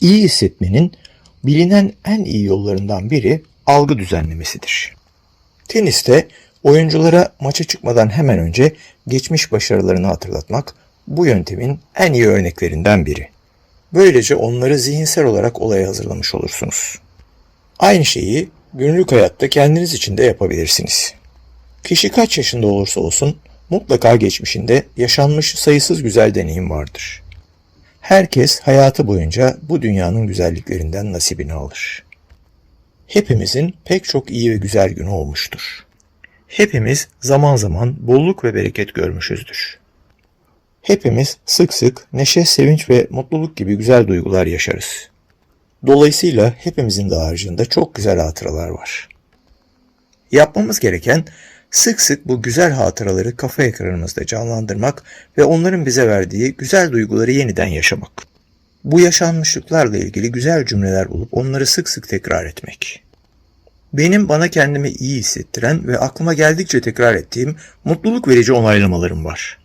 İyi hissetmenin bilinen en iyi yollarından biri algı düzenlemesidir. Teniste oyunculara maça çıkmadan hemen önce geçmiş başarılarını hatırlatmak bu yöntemin en iyi örneklerinden biri. Böylece onları zihinsel olarak olaya hazırlamış olursunuz. Aynı şeyi günlük hayatta kendiniz için de yapabilirsiniz. Kişi kaç yaşında olursa olsun mutlaka geçmişinde yaşanmış sayısız güzel deneyim vardır. Herkes hayatı boyunca bu dünyanın güzelliklerinden nasibini alır. Hepimizin pek çok iyi ve güzel günü olmuştur. Hepimiz zaman zaman bolluk ve bereket görmüşüzdür. Hepimiz sık sık neşe, sevinç ve mutluluk gibi güzel duygular yaşarız. Dolayısıyla hepimizin de haricinde çok güzel hatıralar var. Yapmamız gereken sık sık bu güzel hatıraları kafa ekranımızda canlandırmak ve onların bize verdiği güzel duyguları yeniden yaşamak. Bu yaşanmışlıklarla ilgili güzel cümleler bulup onları sık sık tekrar etmek. Benim bana kendimi iyi hissettiren ve aklıma geldikçe tekrar ettiğim mutluluk verici onaylamalarım var.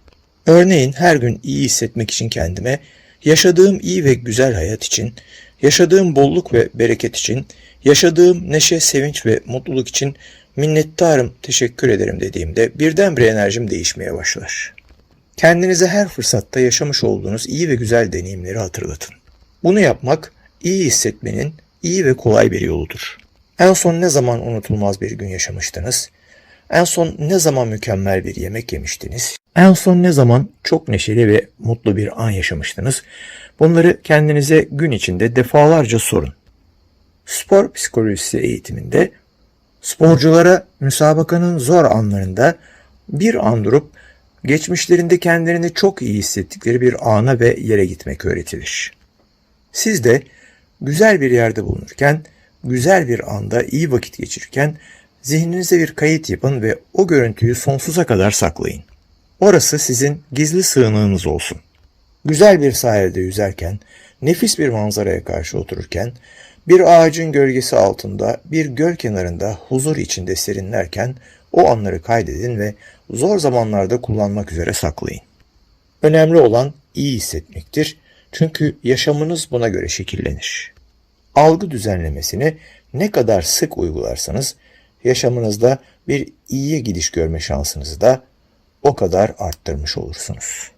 Örneğin her gün iyi hissetmek için kendime, yaşadığım iyi ve güzel hayat için, yaşadığım bolluk ve bereket için, yaşadığım neşe, sevinç ve mutluluk için minnettarım, teşekkür ederim dediğimde birdenbire enerjim değişmeye başlar. Kendinize her fırsatta yaşamış olduğunuz iyi ve güzel deneyimleri hatırlatın. Bunu yapmak iyi hissetmenin iyi ve kolay bir yoludur. En son ne zaman unutulmaz bir gün yaşamıştınız? En son ne zaman mükemmel bir yemek yemiştiniz? En son ne zaman çok neşeli ve mutlu bir an yaşamıştınız? Bunları kendinize gün içinde defalarca sorun. Spor psikolojisi eğitiminde sporculara müsabakanın zor anlarında bir an durup geçmişlerinde kendilerini çok iyi hissettikleri bir ana ve yere gitmek öğretilir. Siz de güzel bir yerde bulunurken, güzel bir anda iyi vakit geçirirken zihninize bir kayıt yapın ve o görüntüyü sonsuza kadar saklayın. Orası sizin gizli sığınığınız olsun. Güzel bir sahilde yüzerken, nefis bir manzaraya karşı otururken, bir ağacın gölgesi altında, bir göl kenarında huzur içinde serinlerken o anları kaydedin ve zor zamanlarda kullanmak üzere saklayın. Önemli olan iyi hissetmektir. Çünkü yaşamınız buna göre şekillenir. Algı düzenlemesini ne kadar sık uygularsanız yaşamınızda bir iyiye gidiş görme şansınızı da o kadar arttırmış olursunuz.